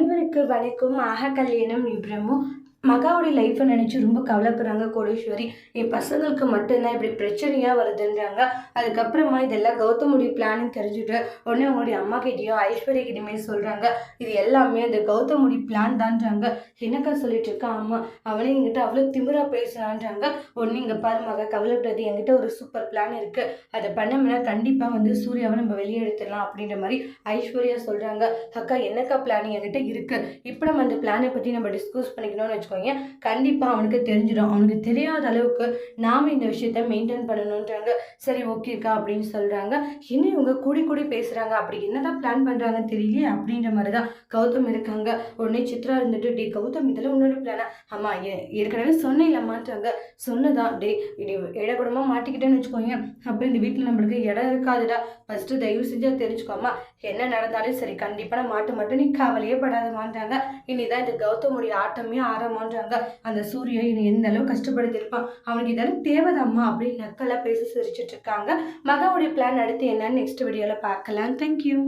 அனைவருக்கு வணக்கம். ஆக கல்யாணம் விப்ரமும் மகாவுடைய லைஃப்பை நினச்சி ரொம்ப கவலைப்படுறாங்க கோடீஸ்வரி. என் பசங்களுக்கு மட்டும்தான் இப்படி பிரச்சனையாக வருதுன்றாங்க. அதுக்கப்புறமா இதெல்லாம் கௌதமுடைய பிளான்னு தெரிஞ்சுட்டு உடனே அவங்களுடைய அம்மா கிட்டேயும் ஐஸ்வர்யா கிட்டேயுமே சொல்கிறாங்க இது எல்லாமே அந்த கௌதமுடி பிளான் தான்றாங்க. என்னக்கா சொல்லிட்டு இருக்கா? அம்மா அவனே என்கிட்ட அவ்வளோ திமிராக பேசுகிறான்றாங்க ஒன்று இங்கே பாரு மகா கவலைப்படாது என்கிட்ட ஒரு சூப்பர் பிளான் இருக்குது அதை பண்ணோம்னா கண்டிப்பாக வந்து சூர்யாவை நம்ம வெளியே எடுத்துடலாம் அப்படின்ற மாதிரி ஐஸ்வர்யா சொல்கிறாங்க அக்கா என்னக்கா பிளான் என்கிட்ட இருக்குது இப்போ நம்ம அந்த பிளானை பற்றி நம்ம டிஸ்கஸ் பண்ணிக்கணும்னு வச்சுக்கோங்க. கண்டிப்பாக அவனுக்கு தெரிஞ்சிடும். அவனுக்கு தெரியாத அளவுக்கு நாம் இந்த விஷயத்த மெயின்டைன் பண்ணணுன்றாங்க சரி ஓகேக்கா அப்படின்னு சொல்கிறாங்க இன்னும் இவங்க கூடி கூடி பேசுகிறாங்க அப்படி என்னதான் பிளான் பண்ணுறாங்கன்னு தெரியலையே அப்படின்ற மாதிரி தான் கௌதம் இருக்காங்க. உடனே சித்ரா இருந்துட்டு டே கௌதம் இதில் உன்னோட பிளானா ஆமாம் ஏற்கனவே சொன்னில்லம்மான்றாங்க சொன்னதான் டே இடி இடகுடமாக மாட்டிக்கிட்டேன்னு வச்சுக்கோங்க. அப்போ இந்த வீட்டில் நம்மளுக்கு இடம் இருக்காதுடா. ஃபஸ்ட்டு தயவு செஞ்சு தெரிஞ்சுக்கோமா என்ன நடந்தாலும் சரி கண்டிப்பாக நான் மாட்ட மட்டும் நீ கவலையே படாதமான்றாங்க இனிதான் இந்த கௌதமுடைய ஆட்டமே ஆரம்பம். ஆரம்பம்ன்றாங்க அந்த சூரியன் எந்த அளவு கஷ்டப்படுத்திருப்பான் அவனுக்கு இதெல்லாம் தேவைதாம்மா அப்படின்னு நக்கலாக பேசி சிரிச்சிட்டு இருக்காங்க. மகாவுடைய பிளான் அடுத்து என்னன்னு நெக்ஸ்ட் வீடியோவில் பார்க்கலாம். தேங்க்யூ